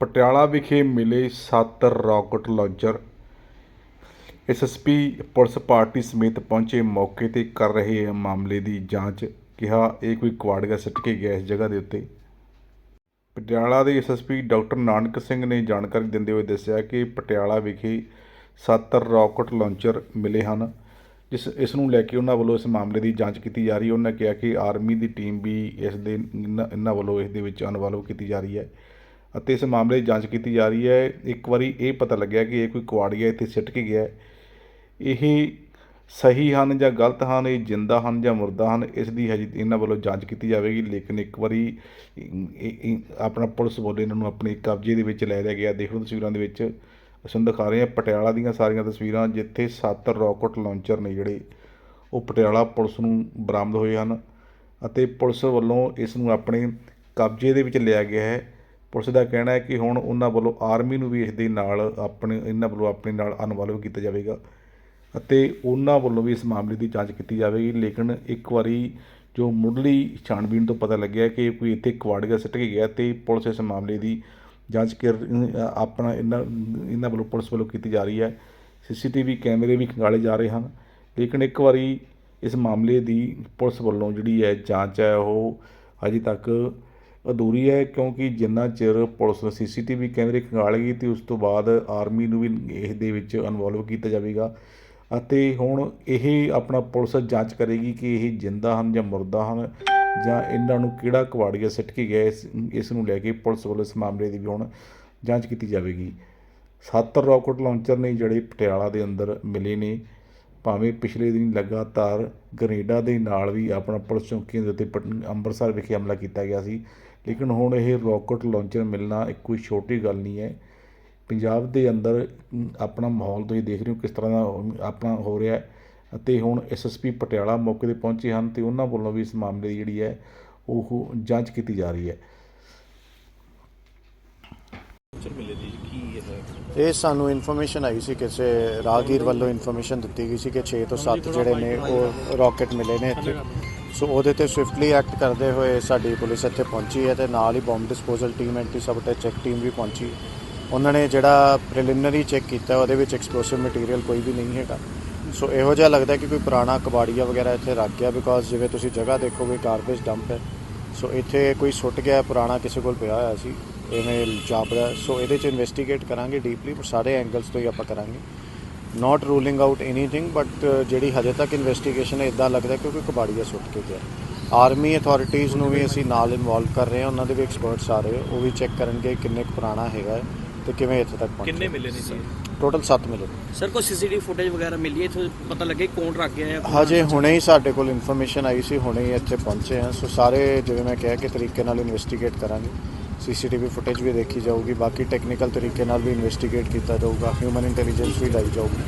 ਪਟਿਆਲਾ ਵਿਖੇ ਮਿਲੇ ਸੱਤ rocket launcher. SSP police party ਸਮੇਤ ਪਹੁੰਚੇ ਮੌਕੇ ਤੇ ਕਰ ਰਹੇ ਮਾਮਲੇ ਦੀ ਜਾਂਚ, ਕਿਹਾ ਇਹ ਕੋਈ ਕੁਆੜਗਾ ਸਿੱਟ ਕੇ ਗਿਆ ਇਸ ਜਗ੍ਹਾ ਦੇ ਉੱਤੇ। ਪਟਿਆਲਾ ਦੇ ਐਸਐਸਪੀ ਡਾਕਟਰ ਨਾਨਕ ਸਿੰਘ ਨੇ ਜਾਣਕਾਰੀ ਦਿੰਦੇ ਹੋਏ ਦੱਸਿਆ ਕਿ ਪਟਿਆਲਾ ਵਿਖੇ ਸੱਤ ਰਾਕਟ ਲਾਂਚਰ ਮਿਲੇ ਹਨ, ਜਿਸ, ਇਸ ਨੂੰ ਲੈ ਕੇ ਉਹਨਾਂ ਵੱਲੋਂ ਇਸ ਮਾਮਲੇ ਦੀ ਜਾਂਚ ਕੀਤੀ ਜਾ ਰਹੀ ਹੈ। ਉਹਨਾਂ ਕਿਹਾ ਕਿ ਆਰਮੀ ਦੀ ਟੀਮ ਵੀ ਇਸ ਦੇ ਇਹਨਾਂ ਵੱਲੋਂ ਇਸ ਦੇ ਵਿੱਚ ਇਨਵੋਲਵ ਕੀਤੀ ਜਾ ਰਹੀ ਹੈ। ਅਤੇ ਇਸ ਮਾਮਲੇ ਦੀ ਜਾਂਚ ਕੀਤੀ ਜਾ ਰਹੀ ਹੈ। ਇੱਕ ਵਾਰੀ ਇਹ ਪਤਾ ਲੱਗਿਆ ਕਿ ਇਹ ਕੋਈ ਕੁਆੜੀਆ ਇੱਥੇ ਸਿੱਟ ਕੇ ਗਿਆ ਇਹ ਸਹੀ ਹਨ ਜਾਂ ਗਲਤ ਹਨ, ਇਹ ਜਿੰਦਾ ਹਨ ਜਾਂ ਮੁਰਦਾ ਹਨ, ਇਸ ਦੀ ਹਜੇ ਇਹਨਾਂ ਵੱਲੋਂ ਜਾਂਚ ਕੀਤੀ ਜਾਵੇਗੀ। ਲੇਕਿਨ ਇੱਕ ਵਾਰੀ ਇਹ- ਆਪਣਾ ਪੁਲਿਸ ਵੱਲੋਂ ਇਹਨਾਂ ਨੂੰ ਆਪਣੇ ਕਬਜ਼ੇ ਦੇ ਵਿੱਚ ਲੈ ਲਿਆ ਗਿਆ। ਦੇਖ ਲਓ ਤਸਵੀਰਾਂ ਦੇ ਵਿੱਚ, ਅਸੀਂ ਤੁਹਾਨੂੰ ਦਿਖਾ ਰਹੇ ਹਾਂ ਪਟਿਆਲਾ ਦੀਆਂ ਸਾਰੀਆਂ ਤਸਵੀਰਾਂ, ਜਿੱਥੇ ਸੱਤ ਰਾਕਟ ਲਾਂਚਰ ਨੇ ਜਿਹੜੇ, ਉਹ ਪਟਿਆਲਾ ਪੁਲਿਸ ਨੂੰ ਬਰਾਮਦ ਹੋਏ ਹਨ ਅਤੇ ਪੁਲਿਸ ਵੱਲੋਂ ਇਸ ਨੂੰ ਆਪਣੇ ਕਬਜ਼ੇ ਦੇ ਵਿੱਚ ਲਿਆ ਗਿਆ ਹੈ। ਪੁਲਿਸ ਦਾ ਕਹਿਣਾ ਹੈ ਕਿ ਹੁਣ ਉਹਨਾਂ ਵੱਲੋਂ ਆਰਮੀ ਨੂੰ ਵੀ ਇਸ ਦੇ ਨਾਲ ਆਪਣੇ, ਇਹਨਾਂ ਵੱਲੋਂ ਆਪਣੇ ਨਾਲ ਇਨਵੋਲਵ ਕੀਤਾ ਜਾਵੇਗਾ ਅਤੇ ਉਹਨਾਂ ਵੱਲੋਂ ਵੀ ਇਸ ਮਾਮਲੇ ਦੀ ਜਾਂਚ ਕੀਤੀ ਜਾਵੇਗੀ। ਲੇਕਿਨ ਇੱਕ ਵਾਰੀ ਜੋ ਮੁੱਢਲੀ ਛਾਣਬੀਣ ਤੋਂ ਪਤਾ ਲੱਗਿਆ ਕਿ ਕੋਈ ਇੱਥੇ ਕੁਆੜੀਆ ਸਿੱਟ ਕੇ ਗਿਆ ਤੇ ਪੁਲਿਸ ਇਸ ਮਾਮਲੇ ਦੀ ਜਾਂਚ ਕਰ, ਆਪਣਾ ਇਹਨਾਂ ਇਹਨਾਂ ਵੱਲੋਂ ਪੁਲਿਸ ਵੱਲੋਂ ਕੀਤੀ ਜਾ ਰਹੀ ਹੈ। ਸੀਸੀਟੀਵੀ ਕੈਮਰੇ ਵੀ ਖੰਗਾਲੇ ਜਾ ਰਹੇ ਹਨ। ਲੇਕਿਨ ਇੱਕ ਵਾਰੀ ਇਸ ਮਾਮਲੇ ਦੀ ਪੁਲਿਸ ਵੱਲੋਂ ਜਿਹੜੀ ਹੈ ਜਾਂਚ ਹੈ ਉਹ ਅਜੇ ਤੱਕ ਅਧੂਰੀ ਹੈ ਕਿਉਂਕਿ ਜਿੰਨਾ ਚਿਰ ਪੁਲਿਸ ਸੀਸੀਟੀਵੀ ਕੈਮਰੇ ਖੰਗਾਲੇਗੀ ਤੇ ਉਸ ਤੋਂ ਬਾਅਦ ਆਰਮੀ ਨੂੰ ਵੀ ਇਸ ਦੇ ਵਿੱਚ ਇਨਵੋਲਵ ਕੀਤਾ ਜਾਵੇਗਾ। ਅਤੇ ਹੁਣ ਇਹ ਆਪਣਾ ਪੁਲਿਸ ਜਾਂਚ ਕਰੇਗੀ ਕਿ ਇਹ ਜਿੰਦਾ ਹਨ ਜਾਂ ਮੁਰਦਾ ਹਨ ਜਾਂ ਇਹਨਾਂ ਨੂੰ ਕਿਹੜਾ ਕੁਆੜੀਆ ਸਿੱਟ ਕੇ ਗਿਆ ਇਸ ਇਸ ਨੂੰ ਲੈ ਕੇ ਪੁਲਿਸ ਵੱਲੋਂ ਇਸ ਮਾਮਲੇ ਦੀ ਵੀ ਹੁਣ ਜਾਂਚ ਕੀਤੀ ਜਾਵੇਗੀ। ਸੱਤ ਰਾਕਟ ਲਾਂਚਰ ਨੇ ਜਿਹੜੇ ਪਟਿਆਲਾ ਦੇ ਅੰਦਰ ਮਿਲੇ ਨੇ। ਭਾਵੇਂ ਪਿਛਲੇ ਦਿਨ ਲਗਾਤਾਰ ਗਰੇਡਾ ਦੇ ਨਾਲ ਵੀ ਆਪਣਾ ਪੁਲਿਸ ਚੌਕੀਆਂ ਦੇ ਉੱਤੇ ਪਟ- ਅੰਮ੍ਰਿਤਸਰ ਵਿਖੇ ਹਮਲਾ ਕੀਤਾ ਗਿਆ ਸੀ ਲੇਕਿਨ ਹੁਣ ਇਹ ਰਾਕਟ ਲਾਂਚਰ ਮਿਲਣਾ ਇੱਕ ਕੋਈ ਛੋਟੀ ਗੱਲ ਨਹੀਂ ਹੈ। ਪੰਜਾਬ ਦੇ ਅੰਦਰ ਆਪਣਾ ਮਾਹੌਲ ਤੁਸੀਂ ਦੇਖ ਰਹੇ ਹੋ ਕਿਸ ਤਰ੍ਹਾਂ ਦਾ ਆਪਣਾ ਹੋ ਰਿਹਾ ਹੈ। ਅਤੇ ਹੁਣ ਐਸਐਸਪੀ ਪਟਿਆਲਾ ਮੌਕੇ ਤੇ ਪਹੁੰਚੇ ਹਨ ਤੇ ਉਹਨਾਂ ਵੱਲੋਂ ਵੀ ਇਸ ਮਾਮਲੇ ਦੀ ਜਿਹੜੀ ਹੈ ਉਹ ਜਾਂਚ ਕੀਤੀ ਜਾ ਰਹੀ ਹੈ। ਇਹ ਸਾਨੂੰ ਇਨਫੋਰਮੇਸ਼ਨ ਆਈ ਸੀ ਕਿਸੇ ਰਾਹਗੀਰ ਵੱਲੋਂ ਇਨਫੋਰਮੇਸ਼ਨ ਦਿੱਤੀ ਗਈ ਸੀ ਕਿ 6 ਤੋਂ 7 ਜਿਹੜੇ ਨੇ ਉਹ ਰਾਕਟ ਮਿਲੇ ਨੇ ਇੱਥੇ। ਸੋ ਉਹਦੇ ਤੇ ਸਵਿਫਟਲੀ ਐਕਟ ਕਰਦੇ ਹੋਏ ਸਾਡੀ ਪੁਲਿਸ ਇੱਥੇ ਪਹੁੰਚੀ ਹੈ ਤੇ ਨਾਲ ਹੀ bomb disposal team anti sabotage check team ਵੀ ਪਹੁੰਚੀ। ਉਹਨਾਂ ਨੇ ਜਿਹੜਾ ਪ੍ਰੀਲਿਮਿਨਰੀ ਚੈੱਕ ਕੀਤਾ, ਉਹਦੇ ਵਿੱਚ ਐਕਸਪਲੋਸਿਵ ਮਟੀਰੀਅਲ ਕੋਈ ਵੀ ਨਹੀਂ ਹੈਗਾ। ਸੋ ਇਹੋ ਜਿਹਾ ਲੱਗਦਾ ਕਿ ਕੋਈ ਪੁਰਾਣਾ ਕਬਾੜੀਆ ਵਗੈਰਾ ਇੱਥੇ ਰੱਖ ਗਿਆ ਬਿਕੋਜ਼ ਜਿਵੇਂ ਤੁਸੀਂ ਜਗ੍ਹਾ ਦੇਖੋਗੇ ਗਾਰਬੇਜ ਡੰਪ ਹੈ। ਸੋ ਇੱਥੇ ਕੋਈ ਸੁੱਟ ਗਿਆ, ਪੁਰਾਣਾ ਕਿਸੇ ਕੋਲ ਪਿਆ ਹੋਇਆ ਸੀ। ਇਵੇਂ ਜਾਪਦਾ। ਸੋ ਇਹਦੇ ਚ ਇਨਵੈਸਟੀਗੇਟ ਕਰਾਂਗੇ ਡੀਪਲੀ ਪਰ ਸਾਰੇ ਐਂਗਲਸ ਤੋਂ ਹੀ ਆਪਾਂ ਕਰਾਂਗੇ। Not ruling out anything but ਜਿਹੜੀ ਹਜੇ ਤੱਕ ਇਨਵੈਸਟੀਗੇਸ਼ਨ ਹੈ ਇਦਾਂ ਲੱਗਦਾ ਕਿ ਕੋਈ ਕਬਾੜੀਆ ਸੁੱਟ ਕੇ ਗਿਆ। ਆਰਮੀ ਅਥਾਰਟੀਆਂ ਨੂੰ ਵੀ ਅਸੀਂ ਨਾਲ ਇਨਵੋਲਵ ਕਰ ਰਹੇ ਹਾਂ ਉਹਨਾਂ ਦੇ ਵੀ ਐਕਸਪਰਟਸ ਆ ਰਹੇ ਉਹ ਵੀ ਚੈੱਕ ਕਰਨਗੇ ਕਿੰਨੇ ਕੁ ਪੁਰਾਣਾ ਹੈਗਾ ਹੈ ਤੇ ਕਿਵੇਂ ਇੱਥੇ ਤੱਕ ਪਹੁੰਚਿਆ। ਕਿੰਨੇ ਮਿਲੇ ਨੇ ਜੀ? ਟੋਟਲ 7 ਮਿਲੇ ਸਰ ਕੋਈ ਸੀਸੀਟੀਵੀ ਫੁਟੇਜ ਵਗੈਰਾ ਮਿਲੀ ਹੈ? ਇੱਥੇ ਪਤਾ ਲੱਗੇ ਕੌਣ ਰੱਖ ਗਿਆ ਹੈ ਹਜੇ ਹੁਣੇ ਹੀ ਸਾਡੇ ਕੋਲ ਇਨਫੋਰਮੇਸ਼ਨ ਆਈ ਸੀ ਹੁਣੇ ਹੀ ਇੱਥੇ ਪਹੁੰਚੇ ਹਾਂ। ਸੋ ਸਾਰੇ ਜਿਵੇਂ ਮੈਂ ਕਿਹਾ ਕਿ ਤਰੀਕੇ ਨਾਲ ਇਨਵੈਸਟੀਗੇਟ ਕਰਾਂਗੇ। ਸੀਸੀਟੀਵੀ ਫੁਟੇਜ ਵੀ ਦੇਖੀ ਜਾਊਗੀ ਬਾਕੀ ਟੈਕਨੀਕਲ ਤਰੀਕੇ ਨਾਲ ਵੀ ਇਨਵੈਸਟੀਗੇਟ ਕੀਤਾ ਜਾਊਗਾ ਹਿਊਮਨ ਇੰਟੈਲੀਜੈਂਸ ਵੀ ਲਾਈ ਜਾਊਗੀ।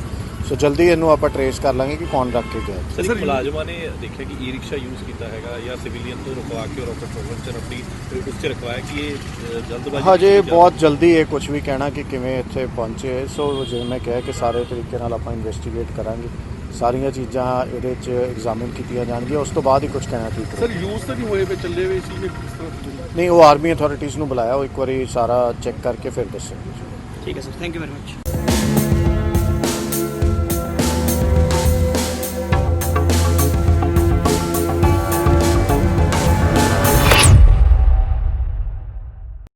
ਸੋ ਜਲਦੀ ਇਹਨੂੰ ਆਪਾਂ ਟਰੇਸ ਕਰ ਲਾਂਗੇ ਕਿ ਕੌਣ ਰੱਖ ਕੇ ਗਿਆ। ਸਰ ਮੁਲਾਜ਼ਮਾਂ ਨੇ ਦੇਖਿਆ ਕਿ ਈ ਰਿਕਸ਼ਾ ਯੂਜ਼ ਕੀਤਾ ਹੈਗਾ ਜਾਂ ਸਿਵਿਲੀਅਨ ਤੋਂ ਰੁਕਵਾ ਕੇ ਰੋਕਟ ਪ੍ਰੋਗਰਾਮ ਚ ਰੱਖੀ ਉਸ ਚ ਰਖਵਾਇਆ ਕਿ ਇਹ ਜਲਦਬਾਜ਼ੀ ਹਜੇ ਬਹੁਤ ਜਲਦੀ ਇਹ ਕੁਝ ਵੀ ਕਹਿਣਾ ਕਿ ਕਿਵੇਂ ਇੱਥੇ ਪਹੁੰਚੇ। ਸੋ ਜਿਵੇਂ ਮੈਂ ਕਿਹਾ ਕਿ ਸਾਰੇ ਤਰੀਕੇ ਨਾਲ ਆਪਾਂ ਇਨਵੈਸਟੀਗੇਟ ਕਰਾਂਗੇ। ਸਾਰੀਆਂ ਚੀਜ਼ਾਂ ਇਹਦੇ 'ਚ ਐਗਜ਼ਾਮਿਨ ਕੀਤੀਆਂ ਜਾਣਗੀਆਂ ਉਸ ਤੋਂ ਬਾਅਦ ਹੀ ਕੁਝ ਕਹਿਣਾ ਠੀਕ ਸਰ ਯੂਜ਼ ਤਾਂ ਨਹੀਂ ਹੋਏ ਵੇ ਚੱਲੇ ਵੇ ਸੀ ਨਹੀਂ ਉਹ ਆਰਮੀ ਅਥਾਰਟੀਜ਼ ਨੂੰ ਬੁਲਾਇਆ ਉਹ ਇੱਕ ਵਾਰੀ ਸਾਰਾ ਚੈੱਕ ਕਰਕੇ ਫਿਰ ਦੱਸਣਗੇ। ਠੀਕ ਹੈ sir thank you very much